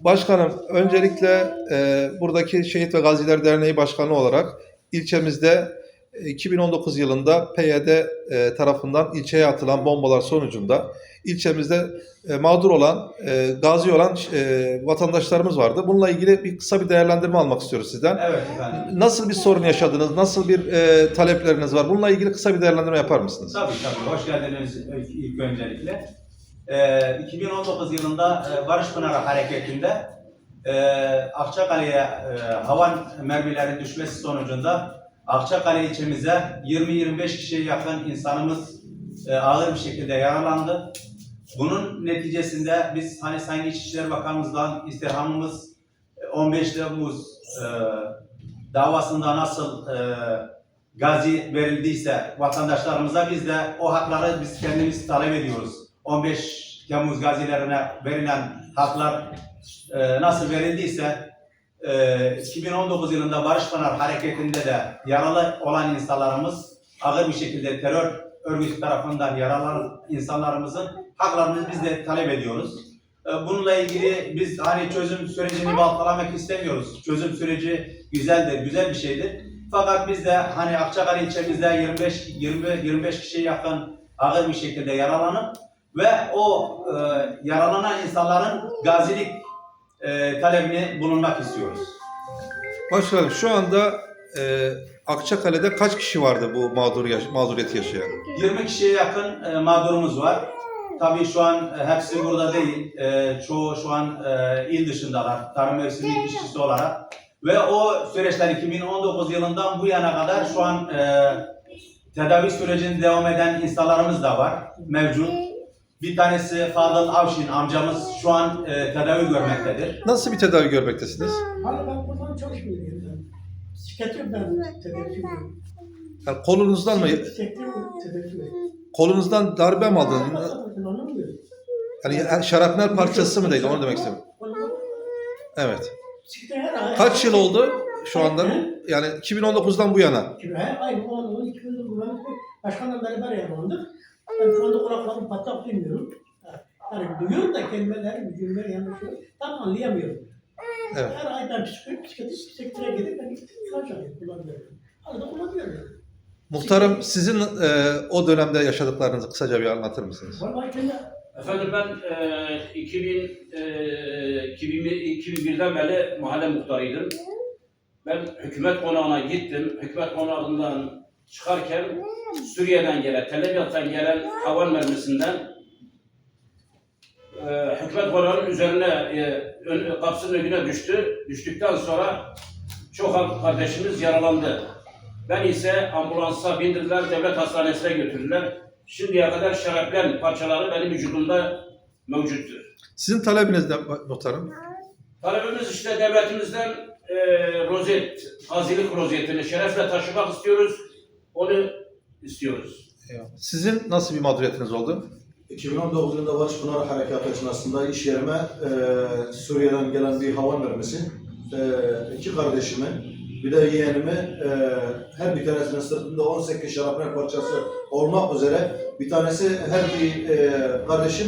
Başkanım, öncelikle e, buradaki Şehit ve Gaziler Derneği Başkanı olarak ilçemizde e, 2019 yılında PYD e, tarafından ilçeye atılan bombalar sonucunda ilçemizde e, mağdur olan, e, gazi olan e, vatandaşlarımız vardı. Bununla ilgili bir kısa bir değerlendirme almak istiyoruz sizden. Evet efendim. Nasıl bir sorun yaşadınız? Nasıl bir e, talepleriniz var? Bununla ilgili kısa bir değerlendirme yapar mısınız? Tabii tabii. Hoş geldiniz ilk öncelikle. Ee, 2019 yılında e, Barış Pınarı hareketinde e, Akçakale'ye e, havan mermilerin düşmesi sonucunda Akçakale ilçemize 20-25 kişiye yakın insanımız e, ağır bir şekilde yaralandı. Bunun neticesinde biz hani Sayın İçişleri Bakanımızdan istirhamımız e, 15 Temmuz e, davasında nasıl e, gazi verildiyse vatandaşlarımıza biz de o hakları biz kendimiz talep ediyoruz. 15 Temmuz gazilerine verilen haklar e, nasıl verildiyse e, 2019 yılında Barış Pınar hareketinde de yaralı olan insanlarımız ağır bir şekilde terör örgütü tarafından yaralanan insanlarımızın haklarını biz de talep ediyoruz. E, Bununla ilgili biz hani çözüm sürecini baltalamak istemiyoruz. Çözüm süreci güzeldir, güzel bir şeydir. Fakat biz de hani Akçakale ilçemizde 25 20 25 kişiye yakın ağır bir şekilde yaralanıp ve o e, yaralanan insanların gazilik e, talebini bulunmak istiyoruz. Başkanım şu anda e, Akçakale'de kaç kişi vardı bu mağdur yaş- mağduriyeti yaşayan? 20 kişiye yakın e, mağdurumuz var. Tabii şu an e, hepsi burada değil. E, çoğu şu an e, il dışındalar. Tarım mevsimi işçisi olarak. Ve o süreçler 2019 yılından bu yana kadar şu an e, tedavi sürecinde devam eden insanlarımız da var. Mevcut. Bir tanesi Fadıl Avşin amcamız şu an e, tedavi görmektedir. Nasıl bir tedavi görmektesiniz? Hala ben buradan çalışmıyorum yok ben tedavi. Yani kolunuzdan mı? Kolunuzdan darbe mi aldınız? Yani şarapnel parçası mı değil? Onu demek istiyorum. Evet. Kaç yıl oldu şu anda? Yani 2019'dan bu yana. Her ay bu an 12 yıldır kullanıp başkanla beraber yaralandık. Ben şu anda kulaklarım patlak duymuyorum. Yani duyuyorum da kelimeleri, cümleleri yanlış yok. Tam anlayamıyorum. Evet. Her ay ben psikolojik psikiyatrist sektöre gidip ben ilaç alıyorum, kullanıyorum. Arada kullanıyorum. yani. Muhtarım sizin e, o dönemde yaşadıklarınızı kısaca bir anlatır mısınız? Vallahi kendi Efendim ben e, 2000, e, 2001 2001'den beri mahalle muhtarıydım. Ben hükümet konağına gittim. Hükümet konağından çıkarken Suriye'den gelen, Tel Aviv'den gelen havan mermisinden e, hükümet konağının üzerine, e, ön, kapısının önüne düştü. Düştükten sonra çok kardeşimiz yaralandı. Ben ise ambulansa bindirdiler, devlet hastanesine götürdüler. Şimdiye kadar şaraplen parçaları benim vücudumda mevcuttur. Sizin talebiniz ne muhtarım? Talebimiz işte devletimizden e, rozet, gazilik rozetini şerefle taşımak istiyoruz. Onu istiyoruz. Sizin nasıl bir mağduriyetiniz oldu? 2019 yılında Barış Pınar Harekatı esnasında iş yerime e, Suriye'den gelen bir hava mermisi, e, iki kardeşimi, bir de yeğenimi e, her bir tanesinin sırtında 18 şarapnel parçası olmak üzere bir tanesi her bir e, kardeşim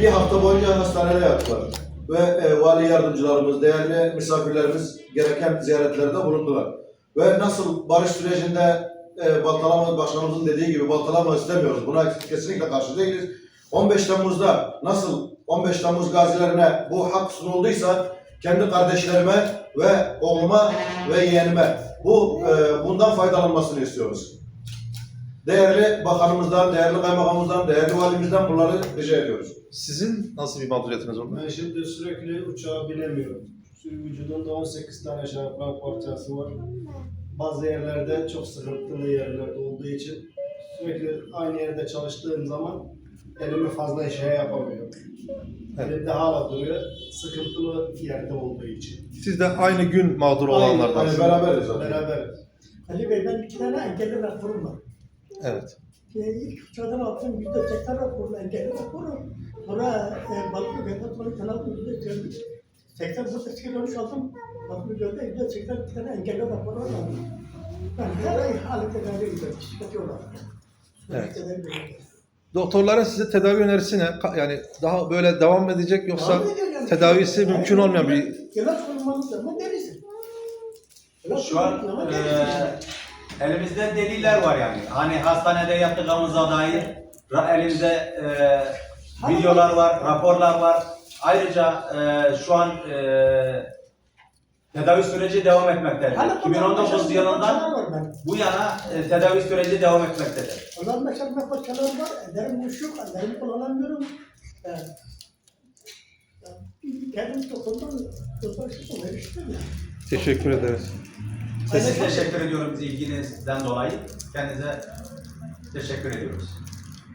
bir hafta boyunca hastanede yattılar. Ve e, vali yardımcılarımız, değerli misafirlerimiz gereken ziyaretlerde bulundular. Ve nasıl barış sürecinde e, baltalama başkanımızın dediği gibi baltalama istemiyoruz. Buna kesinlikle karşı değiliz. 15 Temmuz'da nasıl 15 Temmuz gazilerine bu hak sunulduysa kendi kardeşlerime ve oğluma ve yeğenime bu e, bundan faydalanmasını istiyoruz. Değerli bakanımızdan, değerli kaymakamımızdan, değerli valimizden bunları rica ediyoruz. Sizin nasıl bir mağduriyetiniz oldu? Ben şimdi sürekli uçağa binemiyorum. Vücudumda 18 tane şaraplar parçası var. Bazı yerlerde çok sıkıntılı yerlerde olduğu için sürekli aynı yerde çalıştığım zaman elimi fazla şey yapamıyorum. Evet. Elimde hala duruyor. Sıkıntılı yerde olduğu için. Siz de aynı gün mağdur Aynı, olanlardansınız. Hani beraberiz zaten. Beraber. Ali Bey ben iki tane engelli raporum var. Evet. E, ilk uçadan attım yüzde seksen raporu engelli raporu. Sonra e, Balıklı Göl'de sonra kanalın yüzde seksen. Seksen burada seksen olmuş aldım. Yüzde seksen iki tane engelli raporu var. Ben her ay halı tedavi ediyorum. Psikiyatri olarak. Evet. Doktorların size tedavi önerisi ne? Ka- Yani daha böyle devam mı edecek yoksa tedavisi mümkün olmayan bir İlaç kullanmanız zaman Şu an e, verirsin. elimizde deliller var yani. Hani hastanede yaptığımıza dair ra- elimizde e, videolar var, raporlar var. Ayrıca e, şu an e, tedavi süreci devam etmektedir. Hala 2019 kullanmaya yılından bu yana e, tedavi süreci devam etmektedir. Ondan mesela parçalar var, ellerim uyuşuk, ellerimi kullanamıyorum. Yani kendim dokundum, dokundum, veriştim teşekkür ederiz. Size teşekkür ediyorum ilginizden dolayı. Kendinize teşekkür ediyoruz.